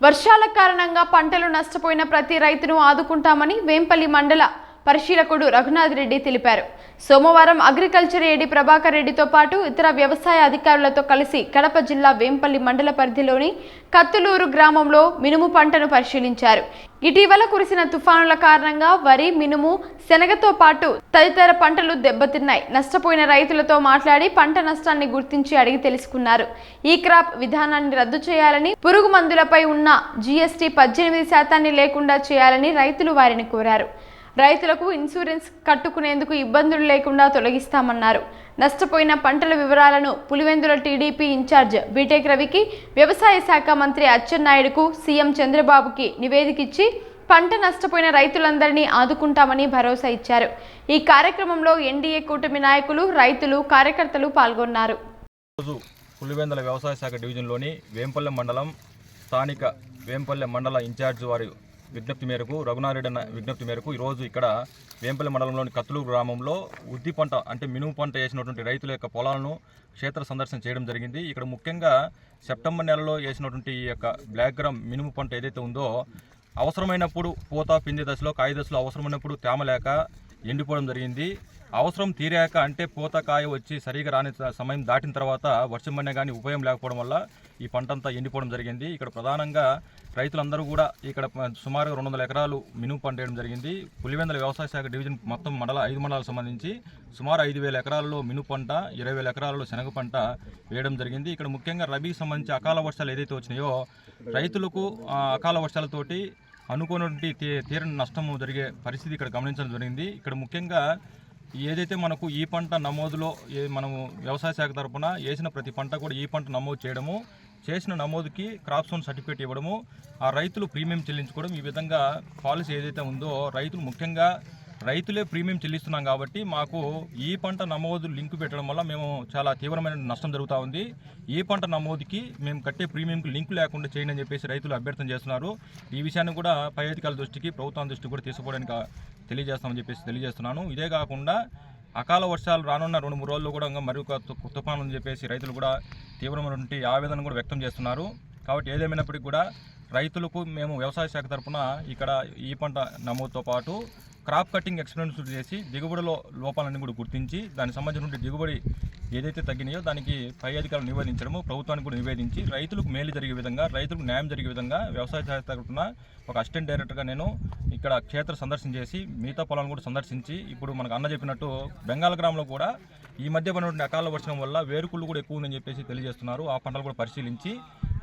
వర్షాల కారణంగా పంటలు నష్టపోయిన ప్రతి రైతును ఆదుకుంటామని వేంపల్లి మండల పరిశీలకుడు రఘునాథ్ రెడ్డి తెలిపారు. సోమవారం అగ్రికల్చర్ ఏడి ప్రభాకర్ రెడ్డితో పాటు ఇతర వ్యవసాయ అధికారులతో కలిసి కడప జిల్లా వేంపల్లి మండల పరిధిలోని కత్తులూరు గ్రామంలో మినుము పంటను పరిశీలించారు. ఇటీవల కురిసిన తుఫానుల కారణంగా వరి మినుము శనగతో పాటు తదితర పంటలు దెబ్బతిన్నాయి. నష్టపోయిన రైతులతో మాట్లాడి పంట నష్టాన్ని గుర్తించి అడిగి తెలుసుకున్నారు. ఈ క్రాప్ విధానాన్ని రద్దు చేయాలని పురుగు మందులపై ఉన్న జీఎస్టీ పద్దెనిమిది శాతాన్ని లేకుండా చేయాలని రైతులు వారిని కోరారు. రైతులకు ఇన్సూరెన్స్ కట్టుకునేందుకు ఇబ్బందులు లేకుండా తొలగిస్తామన్నారు. నష్టపోయిన పంటల వివరాలను పులివెందుల టీడీపీ ఇన్ఛార్జ్ బీటెక్ రవికి వ్యవసాయ శాఖ మంత్రి అచ్చెన్నాయుడుకు సీఎం చంద్రబాబుకి నివేదికిచ్చి పంట నష్టపోయిన రైతులందరినీ ఆదుకుంటామని భరోసా ఇచ్చారు. ఈ కార్యక్రమంలో ఎన్డీఏ కూటమి నాయకులు రైతులు కార్యకర్తలు పాల్గొన్నారు. పులివెందుల వ్యవసాయ శాఖ డివిజన్లోని వేంపల్లె మండలం స్థానిక వేంపల్లె మండల ఇన్ఛార్జ్ వారి విజ్ఞప్తి మేరకు రఘునారెడ్డి అన్న విజ్ఞప్తి మేరకు ఈరోజు ఇక్కడ వేంపల్లి మండలంలోని కత్తులూరు గ్రామంలో ఉద్ది పంట అంటే మినుము పంట వేసినటువంటి రైతుల యొక్క పొలాలను క్షేత్ర సందర్శన చేయడం జరిగింది. ఇక్కడ ముఖ్యంగా సెప్టెంబర్ నెలలో వేసినటువంటి ఈ యొక్క బ్లాక్ గ్రామ్ మినుము పంట ఏదైతే ఉందో అవసరమైనప్పుడు పూత పిండి దశలో కాయ దశలో అవసరమైనప్పుడు తేమ లేక ఎండిపోవడం జరిగింది. అవసరం తీరాక అంటే పూత కాయ వచ్చి సరిగా రాని సమయం దాటిన తర్వాత వర్షం పడినా కానీ ఉపయోగం లేకపోవడం వల్ల ఈ పంట అంతా ఎండిపోవడం జరిగింది. ఇక్కడ ప్రధానంగా రైతులందరూ కూడా ఇక్కడ సుమారుగా రెండు వందల ఎకరాలు మినుము పంట వేయడం జరిగింది. పులివెందుల వ్యవసాయ శాఖ డివిజన్ మొత్తం మండల ఐదు మండలాలకు సంబంధించి సుమారు ఐదు వేల ఎకరాల్లో మినుము పంట ఇరవై వేల ఎకరాల్లో శనగ పంట వేయడం జరిగింది. ఇక్కడ ముఖ్యంగా రబీకి సంబంధించి అకాల వర్షాలు ఏదైతే వచ్చినాయో రైతులకు అకాల వర్షాలతోటి అనుకోనటువంటి తీ- తీరని నష్టము జరిగే పరిస్థితి ఇక్కడ గమనించడం జరిగింది. ఇక్కడ ముఖ్యంగా ఏదైతే మనకు ఈ పంట నమోదులో ఏ మనము వ్యవసాయ శాఖ తరపున వేసిన ప్రతి పంట కూడా ఈ పంట నమోదు చేయడము చేసిన నమోదుకి క్రాప్ సోన్ సర్టిఫికేట్ ఇవ్వడము ఆ రైతులు ప్రీమియం చెల్లించుకోవడం ఈ విధంగా పాలసీ ఏదైతే ఉందో రైతులు ముఖ్యంగా రైతులే ప్రీమియం చెల్లిస్తున్నాం కాబట్టి మాకు ఈ పంట నమోదు లింక్ పెట్టడం వల్ల మేము చాలా తీవ్రమైన నష్టం జరుగుతూ ఉంది. ఈ పంట నమోదుకి మేము కట్టే ప్రీమియంకి లింక్ లేకుండా చేయండి అని చెప్పేసి రైతులు అభ్యర్థన చేస్తున్నారు. ఈ విషయాన్ని కూడా పై అధికారుల దృష్టికి ప్రభుత్వం దృష్టికి కూడా తీసుకోవడానికి తెలియజేస్తామని చెప్పేసి తెలియజేస్తున్నాను. ఇదే కాకుండా అకాల వర్షాలు రానున్న రెండు మూడు రోజుల్లో కూడా ఇంకా మరొక తుఫాను అని చెప్పేసి రైతులు కూడా తీవ్రమైనటువంటి ఆవేదన కూడా వ్యక్తం చేస్తున్నారు. కాబట్టి ఏదేమైనప్పటికీ కూడా రైతులకు మేము వ్యవసాయ శాఖ తరఫున ఇక్కడ ఈ పంట నమోదుతో పాటు క్రాప్ కటింగ్ ఎక్స్పెరిమెంట్స్ చేసి దిగుబడిలో లోపాలన్నీ కూడా గుర్తించి దానికి సంబంధించిన దిగుబడి ఏదైతే తగ్గినాయో దానికి పై అధికారులు నివేదించడము ప్రభుత్వానికి కూడా నివేదించి రైతులకు మేలు జరిగే విధంగా రైతులకు న్యాయం జరిగే విధంగా వ్యవసాయ శాఖ తరపున ఒక అసిస్టెంట్ డైరెక్టర్గా నేను ఇక్కడ క్షేత్ర సందర్శన చేసి మిగతా పొలాలను కూడా సందర్శించి ఇప్పుడు మనకు అన్న చెప్పినట్టు బెంగాల్ గ్రామంలో కూడా ఈ మధ్య పడినటువంటి అకాల వర్షం వల్ల వేరుకుళ్ళు కూడా ఎక్కువ ఉందని చెప్పేసి తెలియజేస్తున్నారు. ఆ పంటలు కూడా పరిశీలించి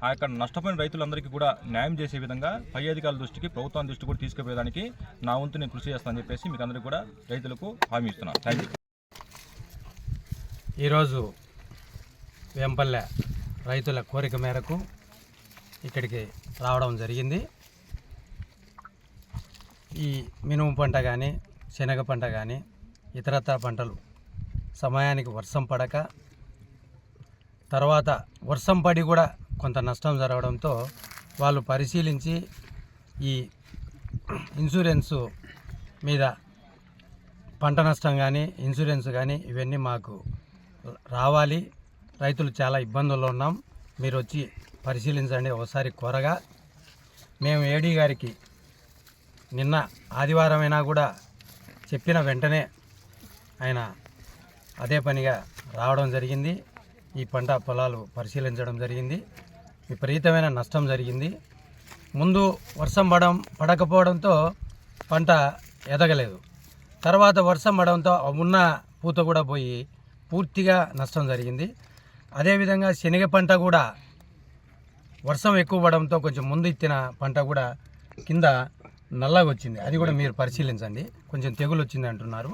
ఆ యొక్క నష్టపోయిన రైతులందరికీ కూడా న్యాయం చేసే విధంగా పై అధికారుల దృష్టికి ప్రభుత్వం దృష్టి కూడా తీసుకుపోయేదానికి నా వంతు నేను కృషి చేస్తానని చెప్పేసి మీకు అందరికీ కూడా రైతులకు హామీ ఇస్తున్నాను. థ్యాంక్ యూ ఈరోజు వేంపల్లె రైతుల కోరిక మేరకు ఇక్కడికి రావడం జరిగింది. ఈ మినుము పంట కానీ శనగ పంట కానీ ఇతరత్ర పంటలు సమయానికి వర్షం పడక తర్వాత వర్షం పడి కూడా కొంత నష్టం జరగడంతో వాళ్ళు పరిశీలించి ఈ ఇన్సూరెన్సు మీద పంట నష్టం కానీ ఇన్సూరెన్స్ కానీ ఇవన్నీ మాకు రావాలి. రైతులు చాలా ఇబ్బందుల్లో ఉన్నాం. మీరు వచ్చి పరిశీలించండి. ఒకసారి కోరగా మేము ఏడీ గారికి నిన్న ఆదివారమైనా కూడా చెప్పిన వెంటనే ఆయన అదే పనిగా రావడం జరిగింది. ఈ పంట పొలాలు పరిశీలించడం జరిగింది. విపరీతమైన నష్టం జరిగింది. ముందు వర్షం పడం పడకపోవడంతో పంట ఎదగలేదు. తర్వాత వర్షం పడడంతో ఉన్న పూత కూడా పోయి పూర్తిగా నష్టం జరిగింది. అదేవిధంగా శనగ పంట కూడా వర్షం ఎక్కువ పడడంతో కొంచెం ముందు ఇచ్చిన పంట కూడా కింద నల్లగా వచ్చింది. అది కూడా మీరు పరిశీలించండి. కొంచెం తెగులు వచ్చింది అంటున్నారు.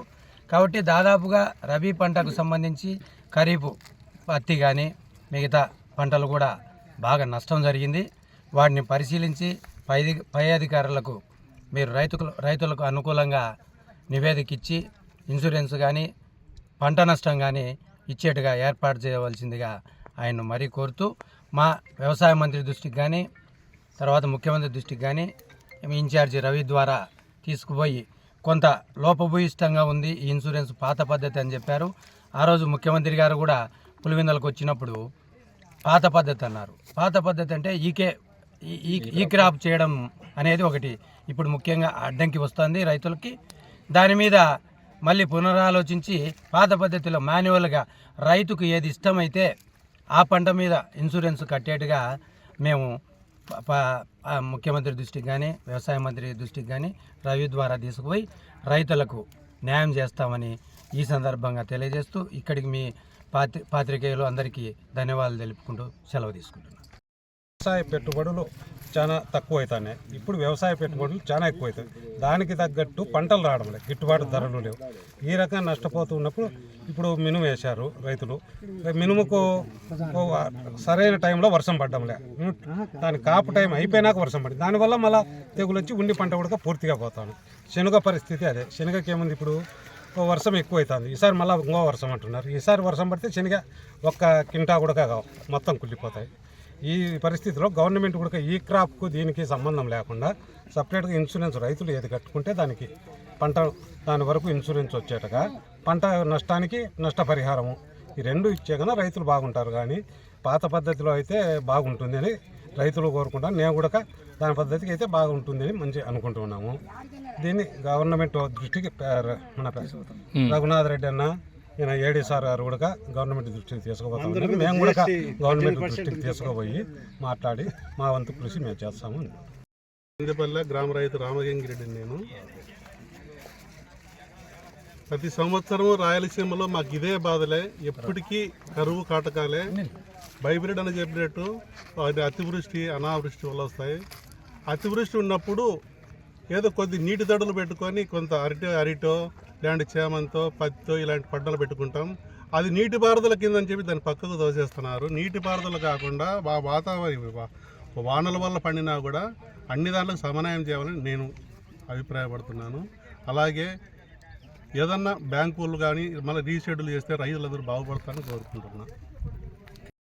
కాబట్టి దాదాపుగా రబీ పంటకు సంబంధించి ఖరీఫ్ పత్తి కానీ మిగతా పంటలు కూడా బాగా నష్టం జరిగింది. వాటిని పరిశీలించి పై పై అధికారులకు మీరు రైతుకు రైతులకు అనుకూలంగా నివేదిక ఇచ్చి ఇన్సూరెన్స్ కానీ పంట నష్టం కానీ ఇచ్చేట్టుగా ఏర్పాటు చేయవలసిందిగా ఆయన మరీ కోరుతూ మా వ్యవసాయ మంత్రి దృష్టికి కానీ తర్వాత ముఖ్యమంత్రి దృష్టికి కానీ ఇన్ఛార్జి రవి ద్వారా తీసుకుపోయి కొంత లోపభూయిష్టంగా ఉంది ఈ ఇన్సూరెన్స్ పాత పద్ధతి అని చెప్పారు. ఆ రోజు ముఖ్యమంత్రి గారు కూడా పులివెందులకు వచ్చినప్పుడు పాత పద్ధతి అన్నారు. పాత పద్ధతి అంటే ఈకే ఈ- ఈ ఈ క్రాప్ చేయడం అనేది ఒకటి. ఇప్పుడు ముఖ్యంగా అడ్డంకి వస్తుంది రైతులకి. దాని మీద మళ్ళీ పునరాలోచించి పాత పద్ధతిలో మాన్యువల్గా రైతుకు ఏది ఇష్టమైతే ఆ పంట మీద ఇన్సూరెన్స్ కట్టేట్టుగా మేము ముఖ్యమంత్రి దృష్టికి కానీ వ్యవసాయ మంత్రి దృష్టికి కానీ రవి ద్వారా తీసుకుపోయి రైతులకు న్యాయం చేస్తామని ఈ సందర్భంగా తెలియజేస్తూ ఇక్కడికి మీ పాత్రి పాత్రికేయులు అందరికీ ధన్యవాదాలు తెలుపుకుంటూ సెలవు తీసుకుంటున్నాను. వ్యవసాయ పెట్టుబడులు చాలా తక్కువ అవుతున్నాయి ఇప్పుడు వ్యవసాయ పెట్టుబడులు చాలా ఎక్కువ అవుతాయి దానికి తగ్గట్టు పంటలు రావడం లేదు. గిట్టుబాటు ధరలు లేవు. ఈ రకంగా నష్టపోతున్నప్పుడు ఇప్పుడు మినుము వేశారు రైతులు. మినుముకు సరైన టైంలో వర్షం పడ్డం లే. దాని కాపు టైం అయిపోయినాక వర్షం పడింది. దానివల్ల మళ్ళీ తెగులు వచ్చి ఉండి పంట కూడా పూర్తిగా పోతాను శనగ పరిస్థితి అదే. శనగకి ఏముంది ఇప్పుడు? వర్షం ఎక్కువ అవుతుంది ఈసారి మళ్ళీ ఇంకో వర్షం అంటున్నారు. ఈసారి వర్షం పడితే శనగ ఒక్క కింటా కూడా కావు. మొత్తం కుళ్ళిపోతాయి. ఈ పరిస్థితిలో గవర్నమెంట్ కూడా ఈ క్రాప్కు దీనికి సంబంధం లేకుండా సపరేట్గా ఇన్సూరెన్స్ రైతులు ఏది కట్టుకుంటే దానికి పంట దాని వరకు ఇన్సూరెన్స్ వచ్చేటగా పంట నష్టానికి నష్టపరిహారము. ఈ రెండు ఇచ్చే కన్నా రైతులు బాగుంటారు కానీ పాత పద్ధతిలో అయితే బాగుంటుంది అని రైతులు కోరుకుంటాను నేను కూడా దాని పద్ధతికి అయితే బాగుంటుంది అని మంచి అనుకుంటున్నాము. దీన్ని గవర్నమెంట్ దృష్టికి మన రఘునాథ్ రెడ్డి అన్న ఈయన ఏడీ సార్ గారు కూడా గవర్నమెంట్ దృష్టికి తీసుకుపోతాం మేము కూడా గవర్నమెంట్ దృష్టికి తీసుకుపోయి మాట్లాడి మా వంతు కృషి మేము చేస్తాము ఇందపల్లె గ్రామ రైతు రామగంగిరెడ్డి నేను. ప్రతి సంవత్సరం రాయలసీమలో మాకు ఇదే బాధలే. ఎప్పటికీ కరువు కాటకాలే. బైబ్రిడ్ అని చెప్పినట్టు అది అతివృష్టి అనావృష్టి వల్ల వస్తాయి. అతివృష్టి ఉన్నప్పుడు ఏదో కొద్ది నీటి దడలు పెట్టుకొని కొంత అరటి అరిటో ఇలాంటి చేమంతో పత్తితో ఇలాంటి పంటలు పెట్టుకుంటాం. అది నీటి పారుదల కిందని చెప్పి దాన్ని పక్కకు దోసేస్తున్నారు నీటి పారుదల కాకుండా వా వాతావరణ వానల వల్ల పండినా కూడా అన్ని దాంట్లకు సమన్వయం చేయాలని నేను అభిప్రాయపడుతున్నాను. అలాగే ఏదన్నా బ్యాంకులు కానీ మళ్ళీ రీషెడ్యూల్ చేస్తే రైతులందరూ బాగుపడతారని కోరుకుంటున్నాను